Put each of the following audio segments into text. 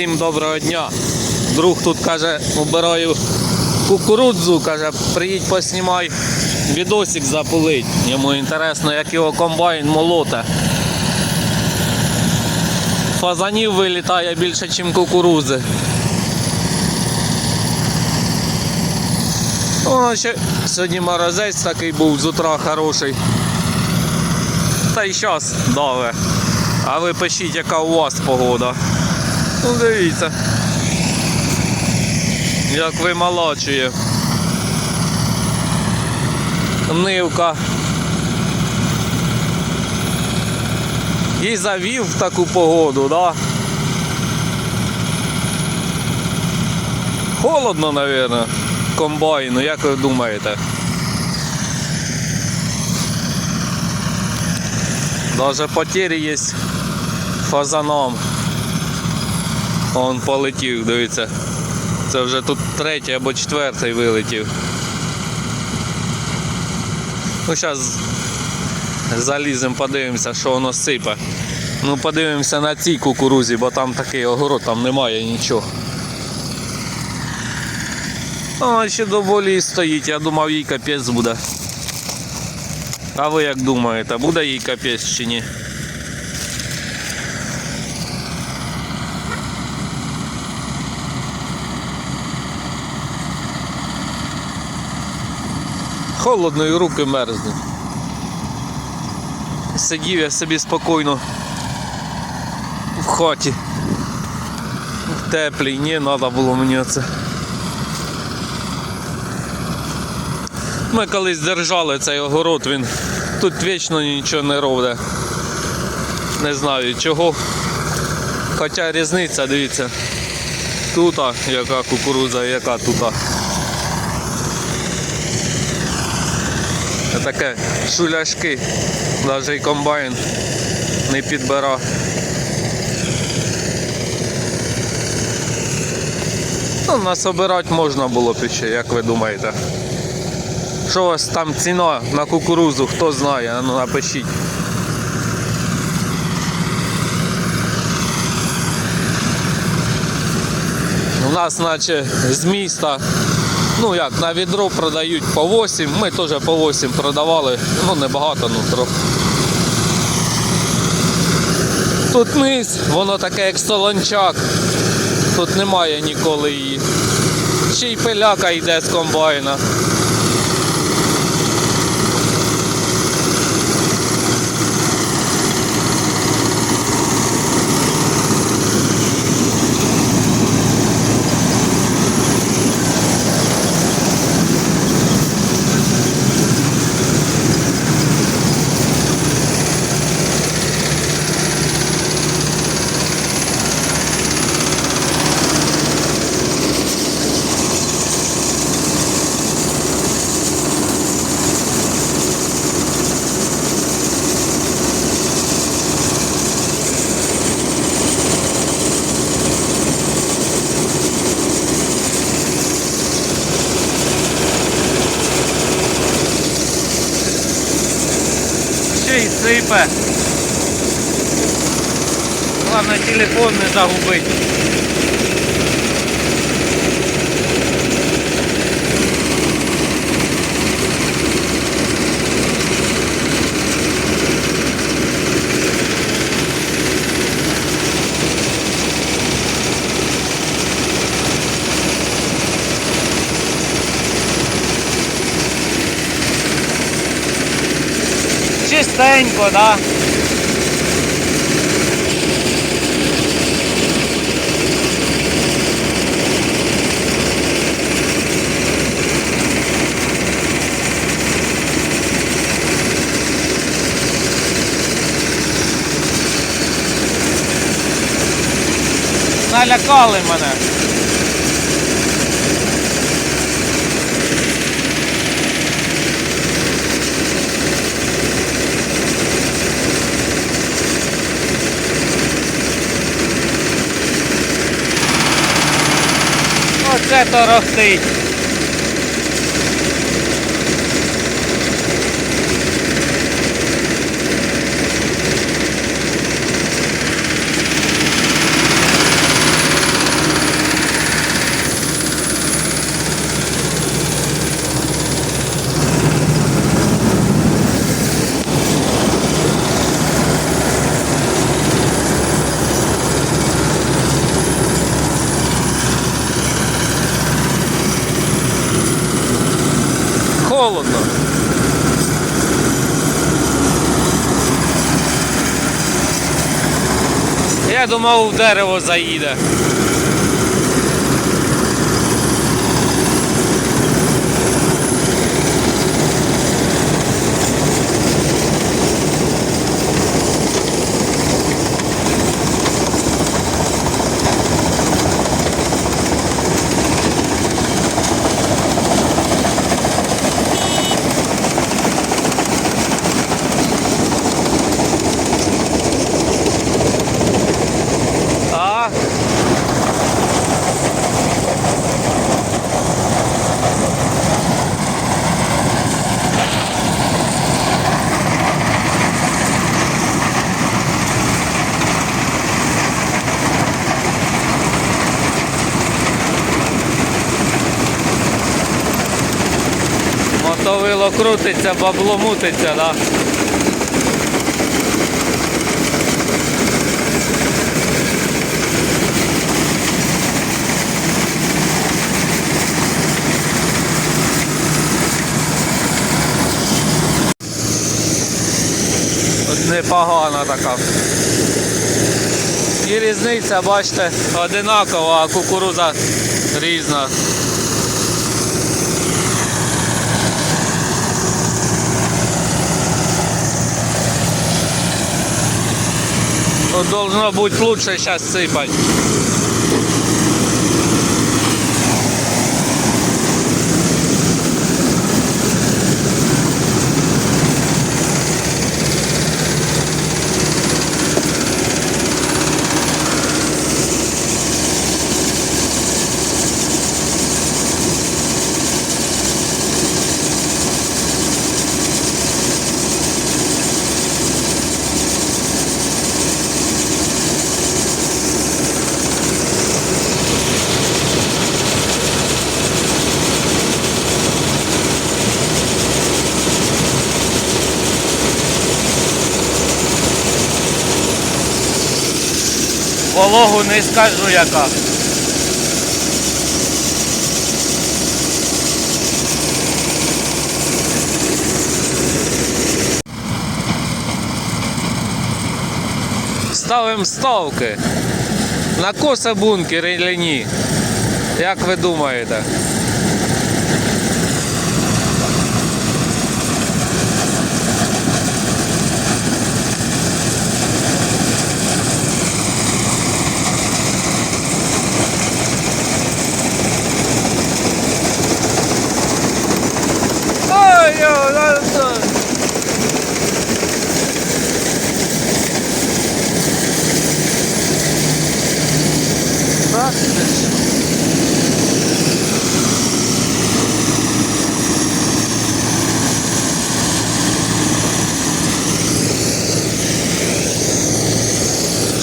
Всім доброго дня. Друг тут каже, убираю кукурудзу, каже, приїдь поснімай, відосик запулить. Йому інтересно, як його комбайн молоте. Фазанів вилітає більше, ніж кукурудзи. О, ще сьогодні морозець такий був з утра хороший. Та й зараз даве. А ви пишіть, яка у вас погода. Ну дивіться. Як вимолочує. Нивка. І завів в таку погоду, да? Холодно, мабуть, комбайну, як ви думаєте? Даже потери є фазаном. Он полетів, дивіться. Це вже тут третій або четвертий вилетів. Ну зараз заліземо, подивимося, що воно сипе. Ну подивимося на цій кукурузі, бо там такий огород, там немає нічого. А ще доволі стоїть, я думав їй капець буде. А ви як думаєте, буде їй капець чи ні? Холодно і руки мерзнуть. Сидів я собі спокійно в хаті. В теплій, ні, треба було мені це. Ми колись держали цей огород, він тут вічно нічого не робить. Не знаю чого. Хоча різниця, дивіться. Тут яка кукурудза, яка тут. Таке шуляшки, навіть і комбайн не підбира. Ну, насобирати можна було б ще, як ви думаєте. Що у вас там ціна на кукурузу, хто знає, ну напишіть. У нас наче з міста, ну як, на відро продають по 8, ми теж по 8 продавали, ну небагато, ну трохи. Тут низ, воно таке як солончак, тут немає ніколи її. Ще й пиляка йде з комбайна. Ще сипе. Головне телефон не загубити. Чистенько, да? Налякали мене. Оце торохтить. Холодно. Я думав, в дерево заїде. А? Мотовило крутиться, бабло мутиться, да? Непогана така. І різниця, бачите, одинакова, а кукуруза різна. Должно быть лучше сейчас сыпать. Вологу не скажу яка. Ставимо ставки. На коса бункер или ні? Як ви думаєте?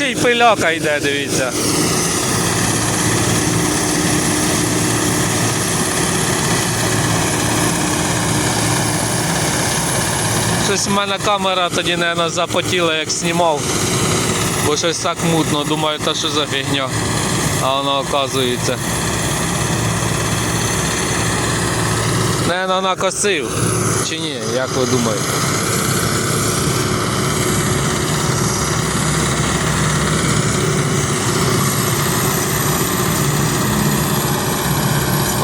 Ще й пиляка йде, дивіться. Щось в мене камера тоді, мабуть, запотіла, як знімав. Бо щось так мутно, думаю, та що за фігня. А воно оказується. Наверно, накосив. Чи ні, як ви думаєте?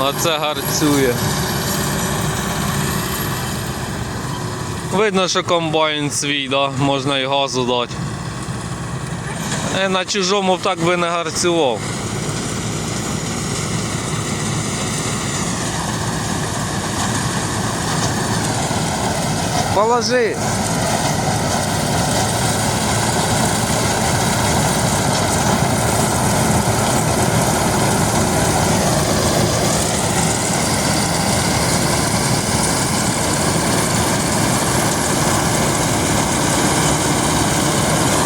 Оце гарцює. Видно, що комбайн свій, да? можна і газу дати. Е, на чужому так би не гарцював. Положи.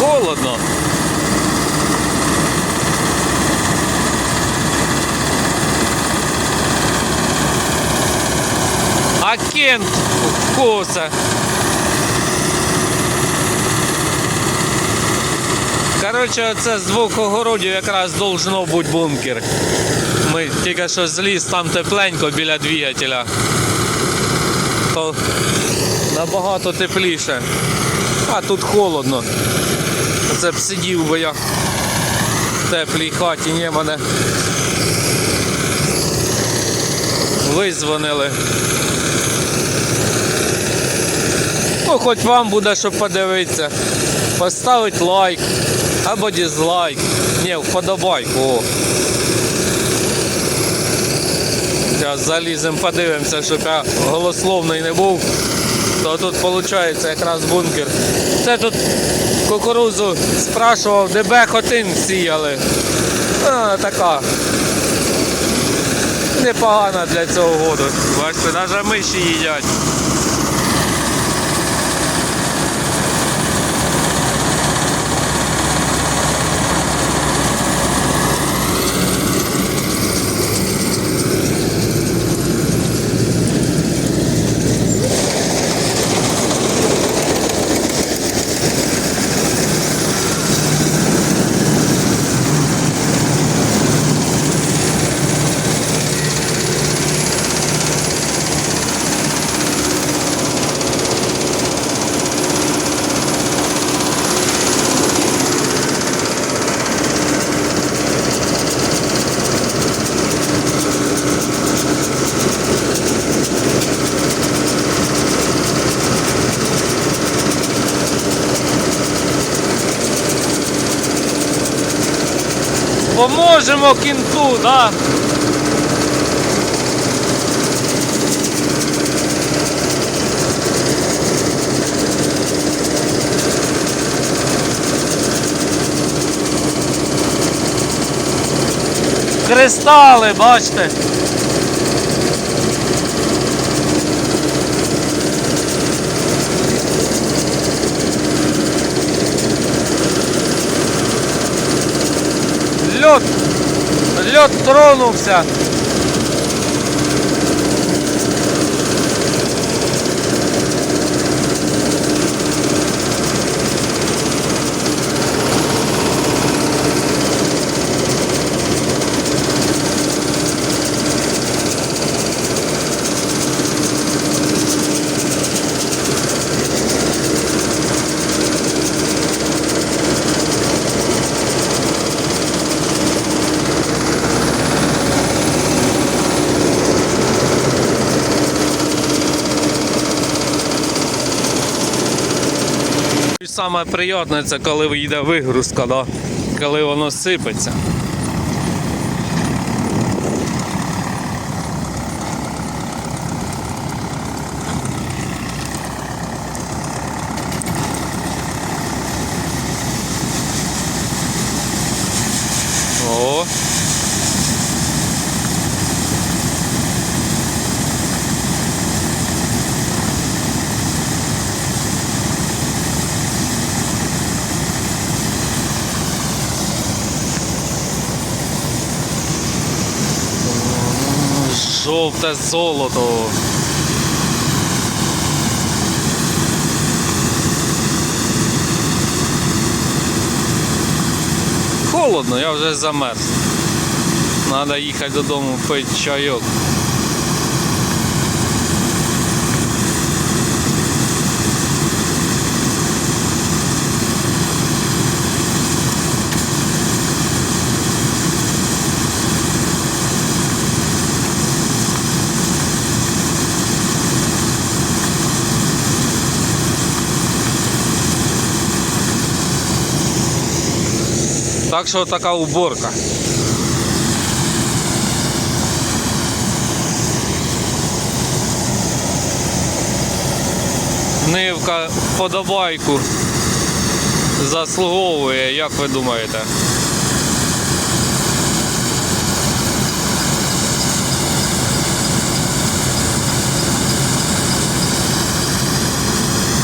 Холодно. А коса. Коротше, це з двох огородів якраз должно бути бункер. Ми тільки що зліз, там тепленько біля двигателя. то набагато тепліше. А тут холодно. Це б сидів би я в теплій хаті, ні, мене визвонили. Ну, хоч вам буде, щоб подивитися. Поставить лайк або дизлайк. Ні, вподобайку. О. Зараз заліземо, подивимося, щоб я голословний не був. То тут виходить якраз бункер. Це тут кукурузу спрашував, де бехотин сіяли. А, така. Непогана для цього году. Бачите, навіть миші їдять. Поможемо кінту, да? Кристали, бачите? Лед, лед тронувся. Саме приємне це коли йде вигрузка, да? коли воно сипеться. О. Жовте золото. Холодно, я вже замерз. Надо їхати додому пити чайок. Так що така уборка. Нивка вподобайку заслуговує, як ви думаєте?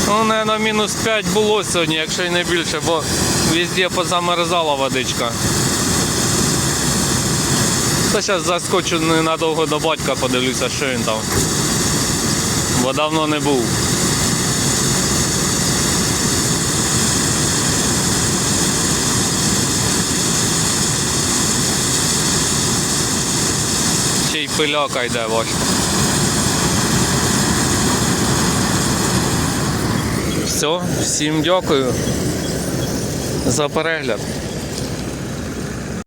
Ну, наверное, мінус 5 було сьогодні, якщо й не більше, бо везде позамерзала водичка. Та зараз заскочу ненадовго до батька, подивлюся, що він там. Бо давно не був. Ще й пиляка йде важко. Все, всім дякую за перегляд.